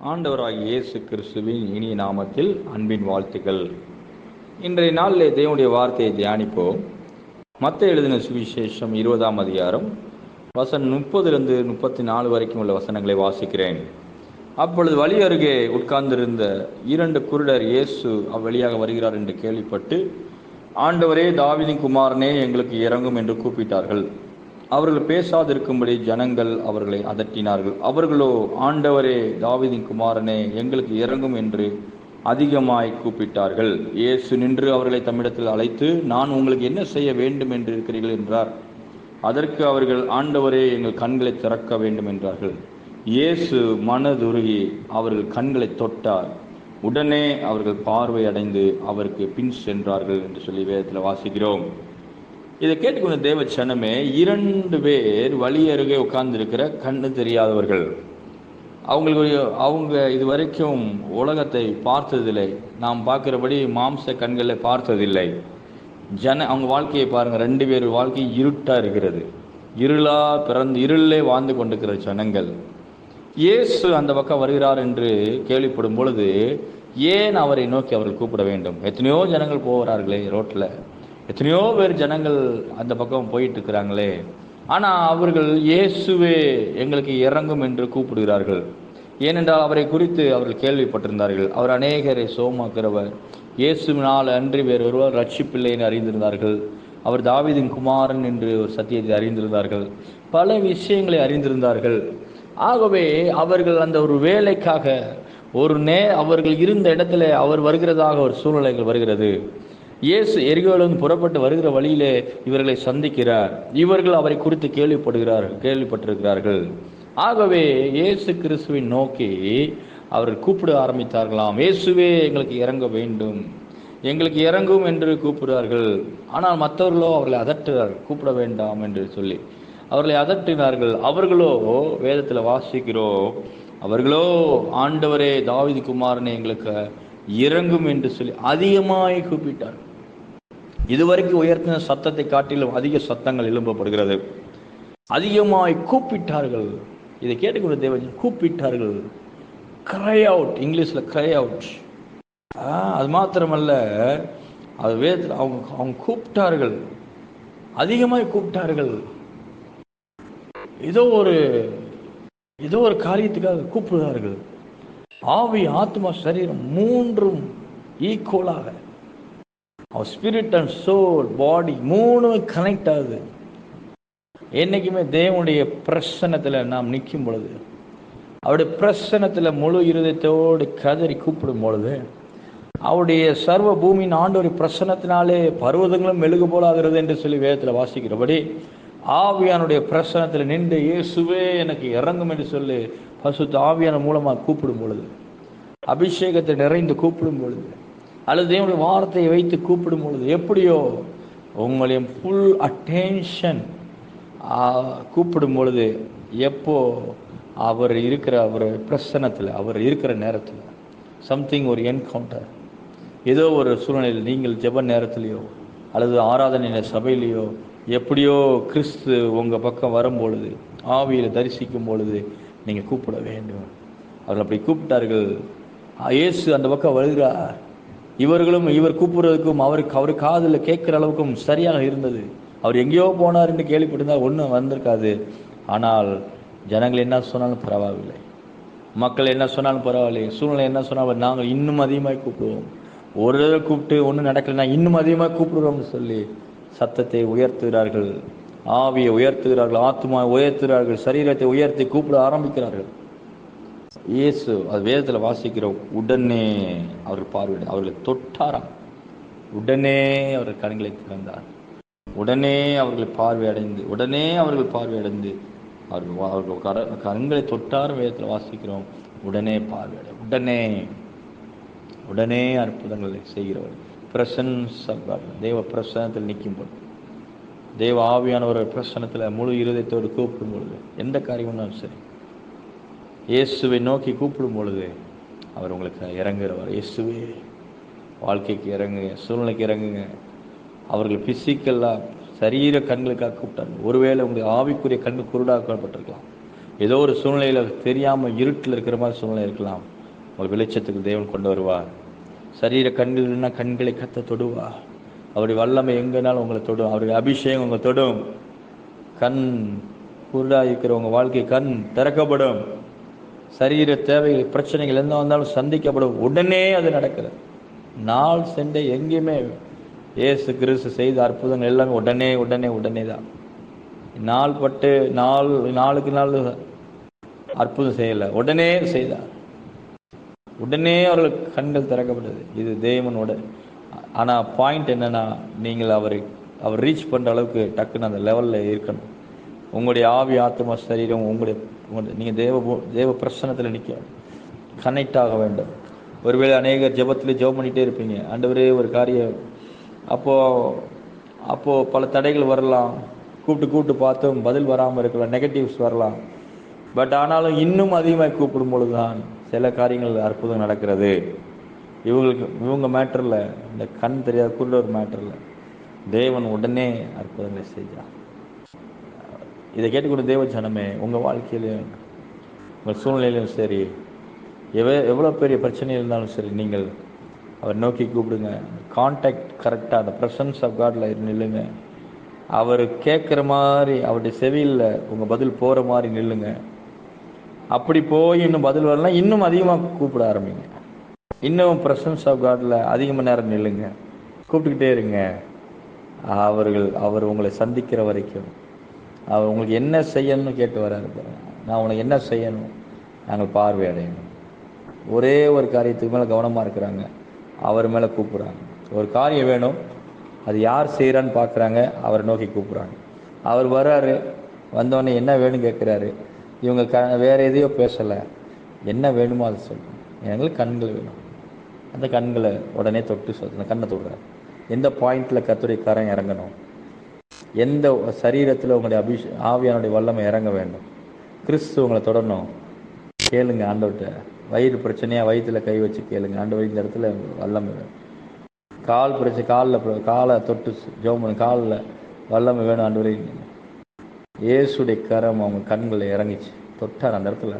ஆண்டவராகிய இயேசு கிறிஸ்துவின் இனிய நாமத்தில் அன்பின் வாழ்த்துக்கள். இன்றைய நாளிலே தேவனுடைய வார்த்தையை தியானிப்போம். மற்ற எழுதின சுவிசேஷம் இருபதாம் அதிகாரம் வசன் முப்பதிலிருந்து முப்பத்தி நாலு வரைக்கும் உள்ள வசனங்களை வாசிக்கிறேன். அப்பொழுது வழி அருகே உட்கார்ந்திருந்த இரண்டு குருடர் இயேசு அவ்வழியாக வருகிறார் என்று கேள்விப்பட்டு ஆண்டவரே தாவிதின் குமாரனே எங்களுக்கு இறங்கும் என்று கூப்பிட்டார்கள். அவர்கள் பேசாதிருக்கும்படி ஜனங்கள் அவர்களை அதட்டினார்கள். அவர்களோ ஆண்டவரே தாவிதின் குமாரனே எங்களுக்கு இறங்கும் என்று அதிகமாய் கூப்பிட்டார்கள். இயேசு நின்று அவர்களை தம்மிடத்தில் அழைத்து நான் உங்களுக்கு என்ன செய்ய வேண்டும் என்று இருக்கிறீர்கள் என்றார். அதற்கு அவர்கள் ஆண்டவரே எங்கள் கண்களை திறக்க வேண்டும் என்றார்கள். இயேசு மனதுருகி அவர்கள் கண்களை தொட்டார். உடனே அவர்கள் பார்வை அடைந்து அவருக்கு பின் சென்றார்கள் என்று சொல்லி வேதத்தில் வாசிக்கிறோம். இதை கேட்டுக்கொண்ட தேவ சனமே இரண்டு பேர் வழி அருகே உட்கார்ந்துருக்கிற கண்ணு தெரியாதவர்கள். அவங்களுக்கு அவங்க இது வரைக்கும் உலகத்தை பார்த்ததில்லை. நாம் பார்க்குறபடி மாம்ச கண்களை பார்த்ததில்லை. ஜன அவங்க வாழ்க்கையை பாருங்கள் ரெண்டு பேர் வாழ்க்கை இருட்டாக இருக்கிறது. இருளாக பிறந்து இருளே வாழ்ந்து கொண்டிருக்கிற ஜனங்கள். இயேசு அந்த பக்கம் வருகிறார் என்று கேள்விப்படும் பொழுது ஏன் அவரை நோக்கி அவர்கள் கூப்பிட வேண்டும்? எத்தனையோ ஜனங்கள் போகிறார்களே ரோட்டில். எத்தனையோ பேர் ஜனங்கள் அந்த பக்கம் போயிட்டு இருக்கிறாங்களே ஆனால் அவர்கள் இயேசுவே எங்களுக்கு இறங்கும் என்று கூப்பிடுகிறார்கள். ஏனென்றால் அவரை குறித்து அவர்கள் கேள்விப்பட்டிருந்தார்கள். அவர் அநேகரை சோமாக்கிறவர் இயேசுவினால் அன்றி வேறு ஒருவர் ரட்சிப்பில்லை என்று அறிந்திருந்தார்கள். அவர் தாவிதின் குமாரன் என்று ஒரு சத்தியத்தை அறிந்திருந்தார்கள். பல விஷயங்களை அறிந்திருந்தார்கள். ஆகவே அவர்கள் அந்த ஒரு வேலைக்காக ஒரு நே அவர்கள் இருந்த இடத்துல அவர் வருகிறதாக ஒரு சூழ்நிலைகள் வருகிறது. இயேசு எரிகோலிருந்து புறப்பட்டு வருகிற வழியிலே இவர்களை சந்திக்கிறார். இவர்கள் அவரை குறித்து கேள்விப்படுகிறார்கள் கேள்விப்பட்டிருக்கிறார்கள். ஆகவே இயேசு கிறிஸ்துவின் நோக்கி அவர்கள் கூப்பிட ஆரம்பித்தார்களாம். இயேசுவே எங்களுக்கு இறங்க வேண்டும். எங்களுக்கு இறங்கும் என்று கூப்பிடுறார்கள் ஆனால் மற்றவர்களோ அவர்களை அதட்டுறார்கள் கூப்பிட வேண்டாம் என்று சொல்லி. அவர்களை அதட்டினார்கள். அவர்களோ வேதத்தில் வாசிக்கிறோம் அவர்களோ ஆண்டவரே தாவிதி குமாரனை எங்களுக்கு இறங்கும் என்று சொல்லி அதிகமாய் கூப்பிட்டார் இதுவரைக்கும் உயர்த்தின சத்தத்தை காட்டிலும் அதிக சத்தங்கள் எழும்பப்படுகிறது. அதிகமாய் கூப்பிட்டார்கள். இதை கேட்டுக்கொண்ட தேவன் கூப்பிட்டார்கள். கிரை அவுட் இங்கிலீஷில் கிரை அவுட் அது மாத்திரமல்ல. அது வேதத்தில் அவங்க அவங்க கூப்பிட்டார்கள். அதிகமாய் கூப்பிட்டார்கள். ஏதோ ஒரு ஏதோ ஒரு காரியத்துக்காக கூப்பிடுகிறார்கள். ஆவி ஆத்மா சரீரம் மூன்றும் ஈக்குவலாக அவர் ஸ்பிரிட் அண்ட் சோல் பாடி மூணுமே கனெக்ட் ஆகுது. என்னைக்குமே தேவனுடைய பிரசனத்தில் நாம் நிற்கும் பொழுது அவருடைய பிரசனத்தில் முழு இருதயத்தோடு கதறி கூப்பிடும் பொழுது அவருடைய சர்வ பூமியின் ஆண்டோரி பிரசனத்தினாலே பருவதங்களும் மெழுகு போலாகிறது என்று சொல்லி வேதத்தில் வாசிக்கிறபடி ஆவியானுடைய பிரசனத்தில் நின்று இயேசுவே எனக்கு இறங்கும் என்று சொல்லி பசுத்த ஆவியான மூலமாக கூப்பிடும் பொழுது அபிஷேகத்தை நிறைந்து கூப்பிடும் பொழுது அல்லது தேவனுடைய வார்த்தையை வைத்து கூப்பிடும் பொழுது எப்படியோ உங்களையும் ஃபுல் அட்டென்ஷன் கூப்பிடும் பொழுது எப்போ அவர் இருக்கிற அவர் பிரசனத்தில் அவர் இருக்கிற நேரத்தில் சம்திங் ஒரு என்கவுண்டர் ஏதோ ஒரு சூழ்நிலையில் நீங்கள் ஜெப நேரத்திலேயோ அல்லது ஆராதனை சபையிலேயோ எப்படியோ கிறிஸ்து உங்கள் பக்கம் வரும் பொழுது ஆவியில் தரிசிக்கும் பொழுது நீங்கள் கூப்பிட வேண்டும். அவர்கள் அப்படி கூப்பிட்டார்கள். இயேசு அந்த பக்கம் வருகிறார். இவர்களும் இவர் கூப்பிடுறதுக்கும் அவருக்கு அவர் காதில் கேட்குற அளவுக்கும் சரியாக இருந்தது. அவர் எங்கேயோ போனார் என்று கேள்விப்பட்டிருந்தால் ஒன்றும் வந்திருக்காது. ஆனால் ஜனங்கள் என்ன சொன்னாலும் பரவாயில்லை. மக்கள் என்ன சொன்னாலும் பரவாயில்லை. சூழ்நிலை என்ன சொன்னாலும் நாங்கள் இன்னும் அதிகமாக கூப்பிடுவோம். ஒரு தடவை கூப்பிட்டு ஒன்றும் நடக்கலைன்னா இன்னும் அதிகமாக கூப்பிடுறோம்னு சொல்லி சத்தத்தை உயர்த்துகிறார்கள். ஆவியை உயர்த்துகிறார்கள். ஆத்மா உயர்த்துகிறார்கள். சரீரத்தை உயர்த்தி கூப்பிட ஆரம்பிக்கிறார்கள். இயேசு அது வேதத்தில் வாசிக்கிறோம் உடனே அவர்கள் பார்வையிட அவர்களை தொட்டாராம். உடனே அவர் கண்களை திறந்தார். உடனே அவர்களை பார்வையடைந்து உடனே அவர்கள் பார்வையடைந்து அவர்கள் அவர்கள் கர கண்களை தொட்டார் வேதத்தில் வாசிக்கிறோம். உடனே பார்வையடை உடனே உடனே அற்புதங்களை செய்கிறவர். பிரசன்ஸ் தேவ பிரசனத்தில் நிற்கும் பொழுது தேவ ஆவியானவர் பிரசனத்தில் முழு இருதயத்தோடு கூப்பிடும் பொழுது எந்த காரியம்னாலும் சரி இயேசுவை நோக்கி கூப்பிடும் பொழுது அவர் உங்களுக்கு இறங்குறவர் இயேசுவே வாழ்க்கைக்கு இறங்குங்க சூழ்நிலைக்கு இறங்குங்க. அவர்கள் பிசிக்கலாக சரீர கண்களுக்காக கூப்பிட்டாங்க. ஒருவேளை உங்களுக்கு ஆவிக்குரிய கண்ணு குருடாக்கப்பட்டிருக்கலாம் ஏதோ ஒரு சூழ்நிலையில் தெரியாமல் இருட்டில் இருக்கிற மாதிரி சூழ்நிலை இருக்கலாம். உங்கள் வெளிச்சத்துக்கு தேவன் கொண்டு வருவார். சரீர கண்கள் இல்லைன்னா கண்களை கத்த தொடுவா அவருடைய வல்லமை எங்கேனாலும் உங்களை தொடும். அவருடைய அபிஷேகம் உங்களை தொடும். கண் குருடாக இருக்கிற உங்கள் வாழ்க்கை கண் திறக்கப்படும். சரீர தேவைகள் பிரச்சனைகள் எந்த வந்தாலும் சந்திக்கப்படும். உடனே அது நடக்கிறது. நாள் சென்ற எங்கேயுமே ஏசு கிறிஸ்து செய்த அற்புதங்கள் எல்லாமே உடனே உடனே உடனே தான். நாள் பட்டு நாள் நாளுக்கு நாள் அற்புதம் செய்யலை. உடனே செய்தார் உடனே அவர்களுக்கு கண்கள் திறக்கப்பட்டது. இது தேவனோட. ஆனால் பாயிண்ட் என்னன்னா நீங்கள் அவரை அவர் ரீச் பண்ணுற அளவுக்கு டக்குன்னு அந்த லெவலில் இருக்கணும். உங்களுடைய ஆவி ஆத்மா சரீரம் உங்களுடைய நீங்கள் தேவ தேவ பிரசனத்தில் நிற்க கனெக்ட் ஆக வேண்டும். ஒருவேளை அநேகர் ஜெபத்தில் ஜெபம் பண்ணிகிட்டே இருப்பீங்க. ஆண்டவரே ஒரு காரியம். அப்போது அப்போது பல தடைகள் வரலாம். கூப்பிட்டு கூப்பிட்டு பார்த்தும் பதில் வராமல் இருக்கலாம். நெகட்டிவ்ஸ் வரலாம். பட் ஆனாலும் இன்னும் அதிகமாக கூப்பிடும் பொழுது தான் சில காரியங்கள் அற்புதம் நடக்கிறது. இவங்களுக்கு இவங்க மேட்டரில் இந்த கண் தெரியாத குருடர் மேட்டரில் தேவன் உடனே அற்புதங்களை செய்தார் இதை கேட்டுக்கொண்டு தேவ ஜனமே உங்கள் வாழ்க்கையிலையும் உங்கள் சூழ்நிலையிலும் சரி எவ எவ்வளோ பெரிய பிரச்சனை இருந்தாலும் சரி நீங்கள் அவர் நோக்கி கூப்பிடுங்க. கான்டாக்ட் கரெக்டாக அந்த ப்ரெசன்ஸ் ஆஃப் காடில் நில்லுங்க. அவர் கேட்குற மாதிரி அவருடைய செவியில் உங்கள் பதில் போகிற மாதிரி நில்லுங்க. அப்படி போய் இன்னும் பதில் வரலாம் இன்னும் அதிகமாக கூப்பிட ஆரம்பிங்க. இன்னும் ப்ரெசன்ஸ் ஆஃப் காடில் அதிகமாக நேரம் நில்லுங்க. கூப்பிட்டுக்கிட்டே இருங்க. அவர்கள் அவர் உங்களை சந்திக்கிற வரைக்கும். அவர் உங்களுக்கு என்ன செய்யணும்னு கேட்டு வராரு பாருங்க. நான் உனக்கு என்ன செய்யணும்? நாங்கள் பார்வை அடையணும். ஒரே ஒரு காரியத்துக்கு மேலே கவனமாக இருக்கிறாங்க. அவர் மேலே கூப்பிட்றாங்க. ஒரு காரியம் வேணும். அது யார் செய்கிறான்னு பார்க்குறாங்க. அவரை நோக்கி கூப்பிட்றாங்க. அவர் வர்றாரு. வந்தோடனே என்ன வேணும்னு கேட்குறாரு. இவங்க க வேறு எதையோ பேசலை. என்ன வேணுமோ அதை சொல்லணும். எங்களுக்கு கண்கள் வேணும். அந்த கண்களை உடனே தொட்டு சொல் கண்ணை தொடுறாரு. எந்த பாயிண்டில் கத்துரைக்காரன் இறங்கணும்? எந்த சரீரத்தில் உங்களுடைய அபிஷ் ஆவியானுடைய வல்லமை இறங்க வேண்டும்? கிறிஸ்து உங்களை தொடரணும். கேளுங்க ஆண்டவர்கிட்ட. வயிறு பிரச்சனையாக வயிற்றுல கை வச்சு கேளுங்க. ஆண்டவர் இந்த இடத்துல வல்லமை வேணும். கால் பிரச்சனை காலில் காலை தொட்டு ஜோமன் காலில் வல்லமை வேணும் ஆண்டவரே. இயேசுடைய கரம் அவங்க கண்களில் இறங்கிச்சு. தொட்டார் அந்த இடத்துல.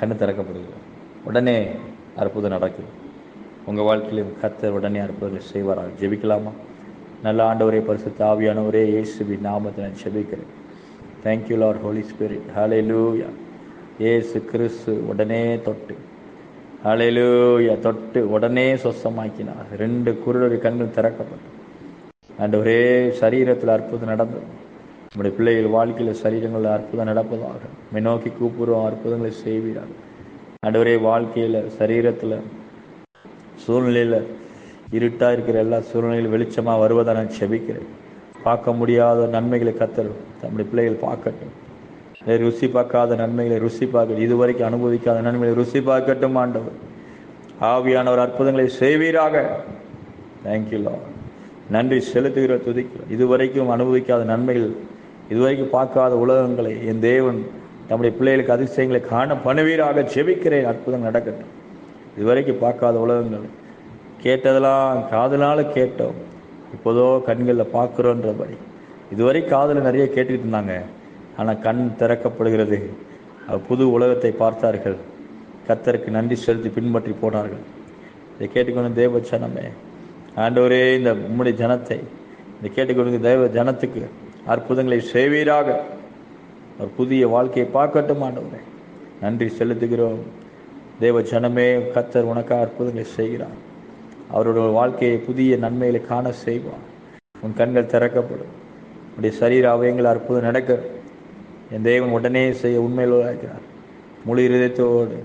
கண்ணு திறக்கப்படுது உடனே அற்புதம் நடக்குது. உங்கள் வாழ்க்கையிலும் கத்தர் உடனே அற்புதங்கள் செய்வாரா? ஜெபிக்கலாமா? நல்ல ஆண்டவரே பரிசுத்த ஆவியானவரே இயேசுவின் நாமத்தை நான் செபிக்கிறேன் thank you lord holy spirit ஹalleluya ஏசு கிறிஸ்து உடனே தொட்டு. ஹalleluya தொட்டு உடனே சொசமாக்கினார். ரெண்டு குருடைய கண்கள் திறக்கப்பட்டு. ஒரே சரீரத்தில் அற்புதம் நடந்தது. நம்முடைய பிள்ளைகள் வாழ்க்கையில் சரீரங்களில் அற்புதம் நடப்பதாக. உம்மை நோக்கி கூப்பிடுவோம் அற்புதங்களை செய்வீர்கள் அண்ட் ஒரே வாழ்க்கையில் சரீரத்தில் சூழ்நிலையில் இருட்டாக இருக்கிற எல்லா சூழ்நிலையிலும் வெளிச்சமாக வருவதை நான் செபிக்கிறேன். பார்க்க முடியாத நன்மைகளை கத்தரும் நம்முடைய பிள்ளைகள் பார்க்கட்டும். இதை ருசி பார்க்காத நன்மைகளை ருசி பார்க்கட்டும் இதுவரைக்கும் அனுபவிக்காத நன்மைகளை ருசி பார்க்கட்டும் ஆண்டவர். ஆவியானவர் அற்புதங்களை செய்வீராக. தேங்க்யூலா நன்றி செலுத்துகிற துதிக்கிறோம். இதுவரைக்கும் அனுபவிக்காத நன்மைகள் இதுவரைக்கும் பார்க்காத உலகங்களை என் தேவன் நம்முடைய பிள்ளைகளுக்கு அதிசயங்களை காண பண்ணுவீராக. ஜெபிக்கிறேன் அற்புதம் நடக்கட்டும். இதுவரைக்கும் பார்க்காத உலகங்களை கேட்டதெல்லாம் காதலால் கேட்டோம். இப்போதோ கண்களில் பார்க்குறோன்றபடி. இதுவரை காதில் நிறைய கேட்டுக்கிட்டு இருந்தாங்க. ஆனால் கண் திறக்கப்படுகிறது. அவர் புது உலகத்தை பார்த்தார்கள். கத்தருக்கு நன்றி செலுத்தி பின்பற்றி போனார்கள். இதை கேட்டுக்கொண்டு தேவ ஜனமே ஆண்டவரே இந்த உம்முடைய ஜனத்தை இந்த கேட்டுக்கொண்டு தேவ ஜனத்துக்கு அற்புதங்களை செய்வீராக. ஒரு புதிய வாழ்க்கையை பார்க்கட்டும் ஆண்டவரே. நன்றி செலுத்துகிறோம். தேவ ஜனமே கத்தர் உனக்காக அற்புதங்களை செய்கிறார். அவரோட வாழ்க்கையை புதிய நன்மைகளை காண செய்வார். உன் கண்கள் திறக்கப்படும். உன்னுடைய சரீர அவயங்கள் அற்புதம் நடக்க. என் தேவன் உடனே செய்ய உண்மையில் இருக்கிறார் முழு இருதயத்தோடு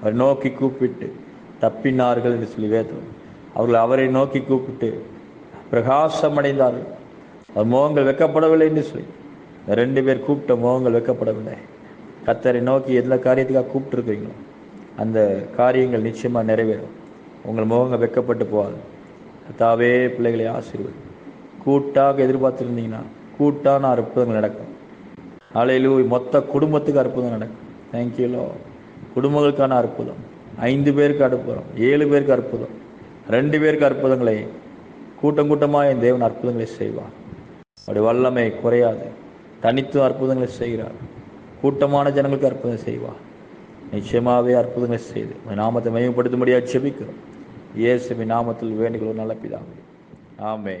அவர் நோக்கி கூப்பிட்டு தப்பினார்கள் என்று சொல்லி வேதம். அவர்கள் அவரை நோக்கி கூப்பிட்டு பிரகாசம் அடைந்தார்கள் அவர் முகங்கள் வெக்கப்படவில்லை என்று சொல்லி. ரெண்டு பேர் கூப்பிட்ட முகங்கள் வெக்கப்படவில்லை. கத்தரை நோக்கி எந்த காரியத்துக்காக கூப்பிட்டுருக்கீங்களோ அந்த காரியங்கள் நிச்சயமாக நிறைவேறும். உங்கள் முகங்கள் வெக்கப்பட்டு போகாது கத்தாவே பிள்ளைகளை ஆசீர்வதி கூட்டாக எதிர்பார்த்துருந்தீங்கன்னா கூட்டான அற்புதங்கள் நடக்கும். அலையிலு மொத்த குடும்பத்துக்கு அற்புதம் நடக்கும். தேங்க்யூலோ குடும்பங்களுக்கான அற்புதம். ஐந்து பேருக்கு அற்புதம். ஏழு பேருக்கு அற்புதம். ரெண்டு பேருக்கு அற்புதங்களை கூட்டம் கூட்டமாக என் தேவன் அற்புதங்களை செய்வார். அவருடைய வல்லமை குறையாது. தனித்து அற்புதங்களை செய்கிறார். கூட்டமான ஜனங்களுக்கு அற்புதம் செய்வார். நிச்சயமாகவே அற்புதங்களை செய்து நாமத்தை மையப்படுத்தும்படியாக செபிக்கிறோம். இயேசுவின் நாமத்தில் வேண்டுகிறோம் நல்ல பிதாவே ஆமே